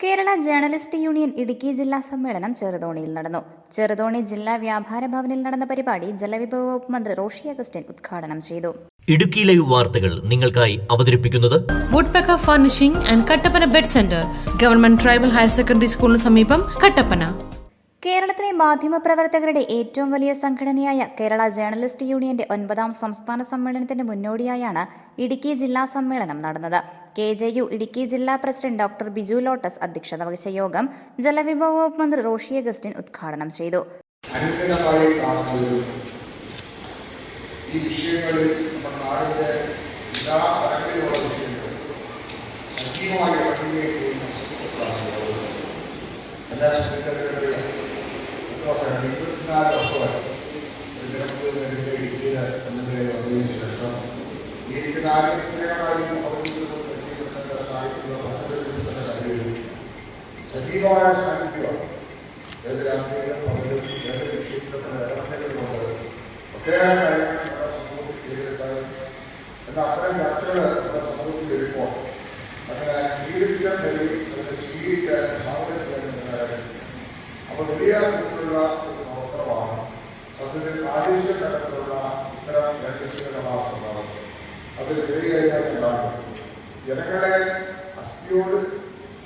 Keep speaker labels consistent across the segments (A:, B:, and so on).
A: Kerala journalist union Idukki ജില്ലാ സമ്മേളനം ചെറുതോണിയിൽ നടന്നു. ചെറുതോണി ജില്ലാ വ്യാപാര ഭവനിൽ നടന്ന പരിപാടി ജലവിഭവ വകുപ്പ് മന്ത്രി റോഷി അഗസ്റ്റിൻ ഉദ്ഘാടനം ചെയ്തു.
B: ഇടുക്കി ലൈവ് വാർത്തകൾ നിങ്ങൾക്കായി അവതരിപ്പിക്കുന്നത്
C: woodpecker furnishing and Kattappana bed centre government tribal higher secondary സ്കൂളിന് സമീപം കട്ടപ്പന
A: കേരളത്തിലെ മാധ്യമപ്രവർത്തകരുടെ ഏറ്റവും വലിയ സംഘടനയായ കേരള ജേർണലിസ്റ്റ് യൂണിയന്റെ ഒൻപതാം സംസ്ഥാന സമ്മേളനത്തിന്റെ മുന്നോടിയായാണ് ഇടുക്കി ജില്ലാ സമ്മേളനം നടന്നത്. കെ ജെ യു ഇടുക്കി ജില്ലാ പ്രസിഡന്റ് ഡോക്ടർ ബിജു ലോട്ടസ് അധ്യക്ഷത വഹിച്ച യോഗം ജലവിഭവ വകുപ്പ് മന്ത്രി റോഷി അഗസ്റ്റിൻ ഉദ്ഘാടനം ചെയ്തു.
D: എല്ലാ തലങ്ങളിലുള്ള സന്തോഷമാണ് ഇരുപത്തിനാല് വർഷമായി ദിനത്തിൽ നേരിട്ട് ഇടുക്കിയിൽ വന്നതിന് ശേഷം ഈ പദ്ധതികളുടെ കാര്യങ്ങളിൽ സജീവമായ സാന്നിധ്യമാണ് ഏത് രാഷ്ട്രീയം ഏത് വിഷയത്തിലുള്ള ഇടപെടലുകളുണ്ട് ഒട്ടേറെ കാര്യങ്ങൾ നമ്മുടെ സമൂഹത്തിൽ ചെയ്തെടുക്കാൻ എന്നാൽ അത്തരം ചർച്ചകൾ നമ്മുടെ സമൂഹത്തിൽ വരുമ്പോൾ അങ്ങനെ സ്വീകരിക്കാൻ കഴിയും അതിനെ സ്വീകരിക്കാൻ വലിയ തരത്തിലുള്ള ഒരു പ്രവർത്തനമാണ് സത്യത്തിൽ പ്രാദേശിക തലത്തിലുള്ള ഇത്തരം രഹസ്യങ്ങളുടെ അത് ചെറിയ കാര്യങ്ങളുണ്ടാകും ജനങ്ങളെ അസ്ഥിയോട്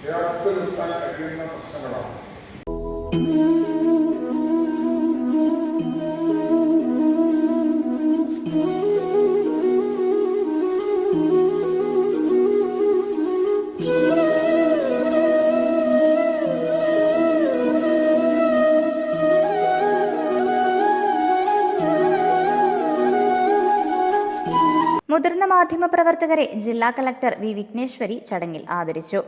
D: ചേർത്ത് നിർത്താൻ കഴിയുന്ന പ്രശ്നങ്ങളാണ്.
A: മുതിർന്ന മാധ്യമപ്രവർത്തകരെ ജില്ലാ കളക്ടർ വി വിഘ്നേശ്വരി ചടങ്ങിൽ ആദരിച്ചു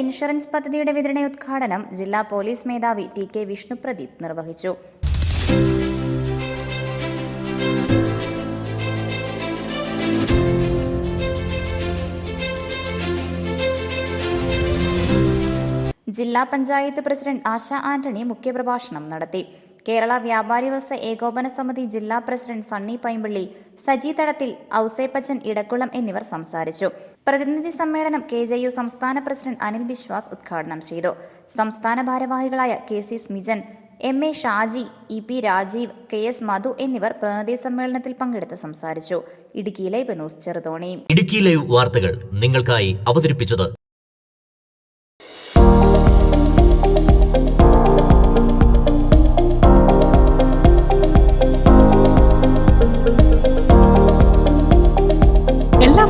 A: ഇൻഷുറൻസ് പദ്ധതിയുടെ വിതരണോദ്ഘാടനം ജില്ലാ പോലീസ് മേധാവി ടി കെ വിഷ്ണുപ്രദീപ് നിർവഹിച്ചു. ജില്ലാ പഞ്ചായത്ത് പ്രസിഡന്റ് ആശ ആന്റണി മുഖ്യപ്രഭാഷണം നടത്തി. കേരള വ്യാപാരി വസ ഏകോപന സമിതി ജില്ലാ പ്രസിഡന്റ് സണ്ണി പൈമ്പള്ളി സജി തടത്തിൽ ഔസേപ്പച്ചൻ ഇടക്കുളം എന്നിവർ സംസാരിച്ചു. പ്രതിനിധി സമ്മേളനം കെ ജെ യു സംസ്ഥാന പ്രസിഡന്റ് അനിൽ ബിശ്വാസ് ഉദ്ഘാടനം ചെയ്തു. സംസ്ഥാന ഭാരവാഹികളായ K C Smijan M A Shaji E P Rajeev K S Madhu എന്നിവർ പ്രതിനിധി സമ്മേളനത്തിൽ പങ്കെടുത്ത് സംസാരിച്ചു. ഇടുക്കിയിലെ ന്യൂസ് ചെറുതോണി.
B: ഇടുക്കി ലൈവ് വാർത്തകൾ നിങ്ങൾക്കായി അവതരിപ്പിച്ചത്